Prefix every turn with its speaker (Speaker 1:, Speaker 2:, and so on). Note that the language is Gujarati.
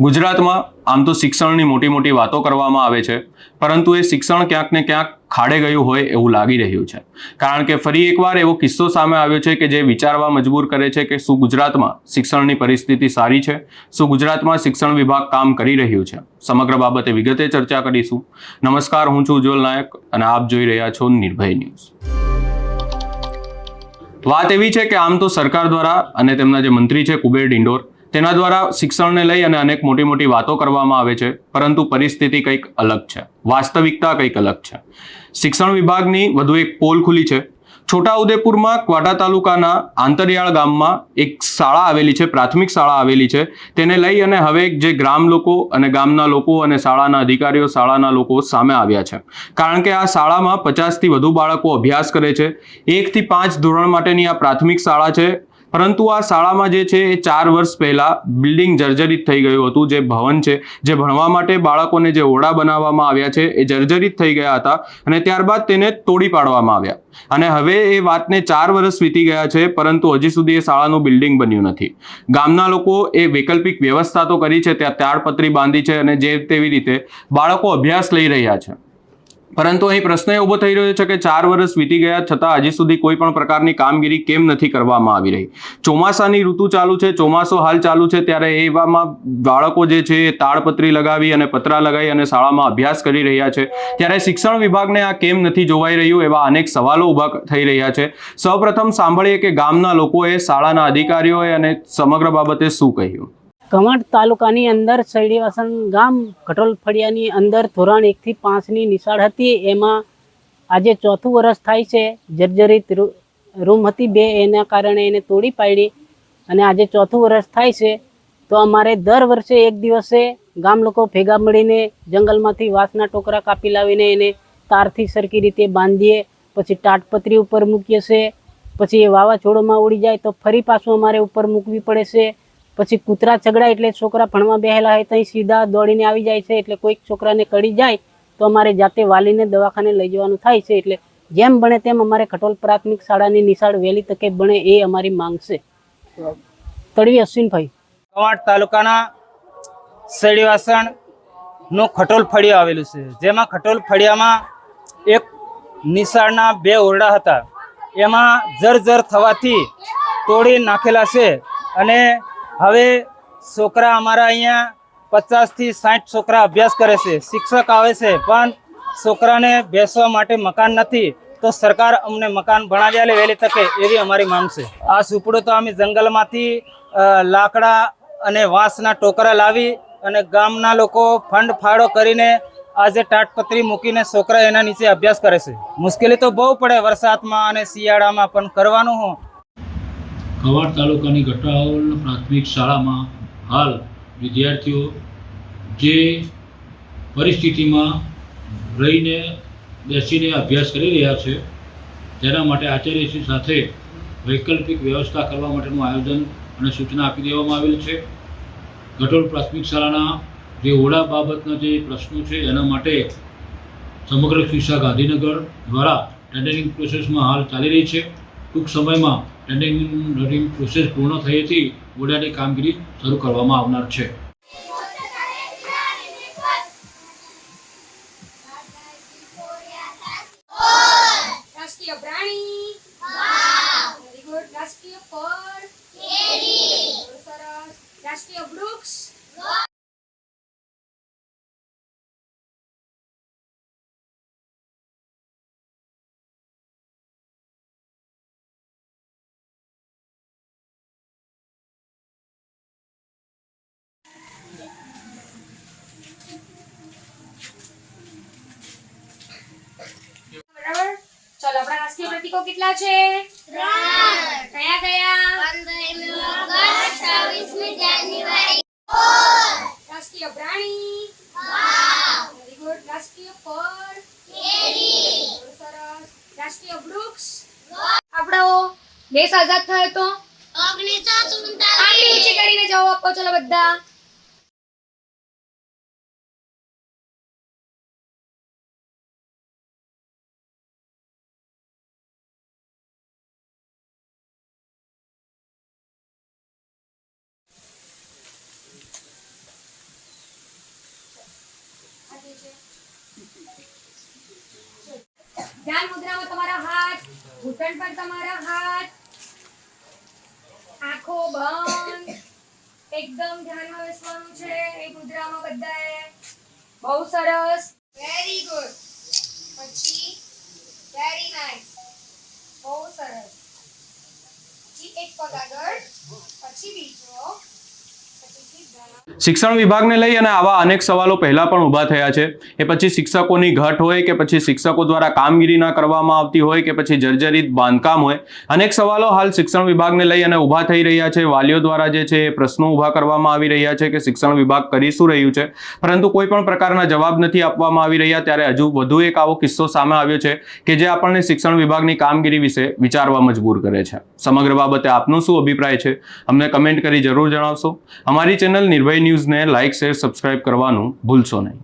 Speaker 1: ગુજરાતમાં આમ તો શિક્ષણની મોટી મોટી વાતો કરવામાં આવે છે, પરંતુ એ શિક્ષણ ક્યાંક ને ક્યાંક ખાડે ગયું હોય એવું લાગી રહ્યું છે. કારણ કે ફરી એકવાર એવો કિસ્સો સામે આવ્યો છે કે જે વિચારવા મજબૂર કરે છે કે શું ગુજરાતમાં શિક્ષણની પરિસ્થિતિ સારી છે, શું ગુજરાતમાં શિક્ષણ વિભાગ કામ કરી રહ્યું છે. સમગ્ર બાબતે વિગતે ચર્ચા કરીશું. નમસ્કાર, હું છું ઉજ્જવલ નાયક અને આપ જોઈ રહ્યા છો નિર્ભય ન્યૂઝ. વાત એવી છે કે આમ તો સરકાર દ્વારા અને તેમના જે મંત્રી છે કુબેર ડિંડોર તેના દ્વારા શિક્ષણને લઈ અને અનેક મોટી મોટી વાતો કરવામાં આવે છે, પરંતુ પરિસ્થિતિ કંઈક અલગ છે. વાસ્તવિકતા કંઈક અલગ છે. શિક્ષણ વિભાગની વધુ એક પોલ ખુલી છે. છોટાઉદેપુરમાં ક્વાટા તાલુકાના આંતરિયાળ ગામમાં એક શાળા આવેલી છે, પ્રાથમિક શાળા આવેલી છે. તેને લઈ અને હવે જે ગ્રામ લોકો અને ગામના લોકો અને શાળાના અધિકારીઓ શાળાના લોકો સામે આવ્યા છે. કારણ કે આ શાળામાં પચાસથી વધુ બાળકો અભ્યાસ કરે છે. એકથી પાંચ ધોરણ માટેની આ પ્રાથમિક શાળા છે. પરંતુ આ શાળામાં જે છે એ ચાર વર્ષ પહેલા બિલ્ડિંગ જર્જરિત થઈ ગયું હતું. જે ભવન છે, જે ભણવા માટે બાળકોને જે ઓરડા બનાવવામાં આવ્યા છે, એ જર્જરિત થઈ ગયા હતા અને ત્યારબાદ તેને તોડી પાડવામાં આવ્યા. અને હવે એ વાતને ચાર વર્ષ વીતી ગયા છે, પરંતુ હજી સુધી એ શાળાનું બિલ્ડિંગ બન્યું નથી. ગામના લોકો એ વૈકલ્પિક વ્યવસ્થા તો કરી છે, ત્યાં તાડપત્રી બાંધી છે અને જે તેવી રીતે બાળકો અભ્યાસ લઈ રહ્યા છે. પરંતુ અહીં પ્રશ્ન એ ઊભો થઈ રહ્યો છે કે ચાર વર્ષ વીતી ગયા છતાં હજી સુધી કોઈ પણ પ્રકારની કામગીરી કેમ નથી કરવામાં આવી રહી? ચોમાસાની ઋતુ ચાલુ છે, ચોમાસો હાલ ચાલુ છે, ત્યારે એવામાં બાળકો જે છે એ તાડપત્રી લગાવી અને પતરા લગાવી અને શાળામાં અભ્યાસ કરી રહ્યા છે. ત્યારે શિક્ષણ વિભાગને આ કેમ નથી જોવાઈ રહ્યું એવા અનેક સવાલો ઊભા થઈ રહ્યા છે. સૌપ્રથમ સાંભળીએ કે ગામના લોકોએ શાળાના અધિકારીઓએ અને સમગ્ર બાબતે શું કહ્યું?
Speaker 2: કવાંટ તાલુકાની અંદર શૈડીવાસણ ગામ કટોલ ફળિયાની અંદર ધોરણ એકથી પાંચની નિશાળ હતી. એમાં આજે ચોથું વર્ષ થાય છે. જર્જરિત રૂમ હતી બે, એના કારણે એને તોડી પાડી અને આજે ચોથું વર્ષ થાય છે. તો અમારે દર વર્ષે એક દિવસે ગામ લોકો ભેગા મળીને જંગલમાંથી વાંસના ટોકરા કાપી લાવીને એને તારથી સરખી રીતે બાંધીએ. પછી તાટપત્રી ઉપર મૂકીએ છે. પછી એ વાવાઝોડુંમાં ઉડી જાય તો ફરી પાછું અમારે ઉપર મૂકવી પડે છે. પછી કૂતરા ઝઘડા એટલે છોકરા ભણવા બેહેલા હોય ત્યાં સીધા દોડીને આવી જાય છે એટલે કોઈક છોકરાને કડી જાય તો અમારે જાતે વાલીને દવાખાને લઈ જવાનું થાય છે એટલે જેમ બને તેમ અમારે ખટોલ પ્રાથમિક શાળાની નિશાળ વહેલી તકે બને એ અમારી માંગ છે. તળવી અશ્વિનભાઈ.
Speaker 3: કવાંટ તાલુકાના શેડીવાસણનું ખટોલ ફળિયા આવેલું છે. જેમાં ખટોલ ફળિયામાં એક નિશાળના બે ઓરડા હતા. એમાં જર્જર થવાથી તોડી નાખેલા છે અને હવે છોકરા અમારા અહીંયા પચાસથી સાઠ છોકરા અભ્યાસ કરે છે, શિક્ષક આવે છે, પણ છોકરાને બેસવા માટે મકાન નથી, તો સરકાર અમને મકાન ભણાવ્યા લે વહેલી તકે, એવી અમારી માંગ છે. આ સુપડો તો અમે જંગલમાંથી લાકડા અને વાંસના ટોકરા લાવી અને ગામના લોકો ફંડ ફાળો કરીને આજે તાટપત્રી મૂકીને છોકરા એના નીચે અભ્યાસ કરે છે. મુશ્કેલી તો બહુ પડે વરસાદમાં અને શિયાળામાં પણ કરવાનું હું.
Speaker 4: કવાડ તાલુકાની ગટાઓલ પ્રાથમિક શાળામાં હાલ વિદ્યાર્થીઓ જે પરિસ્થિતિમાં રહીને બેસીને અભ્યાસ કરી રહ્યા છે, તેના માટે આચાર્યશ્રી સાથે વૈકલ્પિક વ્યવસ્થા કરવા માટેનું આયોજન અને સૂચના આપી દેવામાં આવેલ છે. ગટોલ પ્રાથમિક શાળાના જે ઓળા બાબતના જે પ્રશ્નો છે, એના માટે સમગ્ર શિક્ષા ગાંધીનગર દ્વારા ટેન્ડરિંગ પ્રોસેસમાં હાલ ચાલી રહી છે. ટૂંક સમયમાં ટેન્ડરિંગ પ્રોસેસ પૂર્ણ થઈ હતી ગોડાની કામગીરી શરૂ કરવામાં આવનાર છે.
Speaker 5: પ્રાણી વેરી ગુડ રાષ્ટ્રીય ફળ બહુ સરસ રાષ્ટ્રીય વૃક્ષ બરાબર ચલો પ્રતિકો કેટલા છે? કયા કયા? રાષ્ટ્રીય પ્રાણી. વેરી ગુડ રાષ્ટ્રીય ફળ. સરસ. રાષ્ટ્રીય વૃક્ષ. આપણો દેશ આઝાદ થયો તો? આંગળી ઊંચી કરીને જવાબ આપો ચલો બધા. ધ્યાન મુદ્રામાં તમારા હાથ, ઘૂંટણ પર તમારા હાથ. આંખો બંધ. એકદમ ધ્યાનમાં બેસવાનું છે એ મુદ્રામાં બધાએ. બહુ સરસ. વેરી ગુડ પછી વેરી નાઇસ બહુ સરસ. પછી એક પગ આગળ, પછી બીજો.
Speaker 1: શિક્ષણ વિભાગને લઈ અને આવા અનેક સવાલો પહેલાં પણ ઊભા થયા છે. એ પછી શિક્ષકોની ઘટ હોય કે પછી શિક્ષકો દ્વારા કામગીરી ના કરવામાં આવતી હોય કે પછી જર્જરિત બાંધકામ હોય, અનેક સવાલો હાલ શિક્ષણ વિભાગને લઈ અને ઊભા થઈ રહ્યા છે. વાલીઓ દ્વારા જે છે એ પ્રશ્નો ઊભા કરવામાં આવી રહ્યા છે કે શિક્ષણ વિભાગ કરી શું રહ્યું છે. પરંતુ કોઈ પણ પ્રકારના જવાબ નથી આપવામાં આવી રહ્યા. ત્યારે હજુ વધુ એક આવો કિસ્સો સામે આવ્યો છે કે જે આપણને શિક્ષણ વિભાગની કામગીરી વિશે વિચારવા મજબૂર કરે છે. સમગ્ર બાબતે આપનો શું અભિપ્રાય છે? અમને કમેન્ટ કરી જરૂર જણાવશો. અમારી ચેનલ નિર્ભય ન્યૂઝને લાઇક શેર સબસ્ક્રાઇબ કરવાનું ભૂલશો નહીં.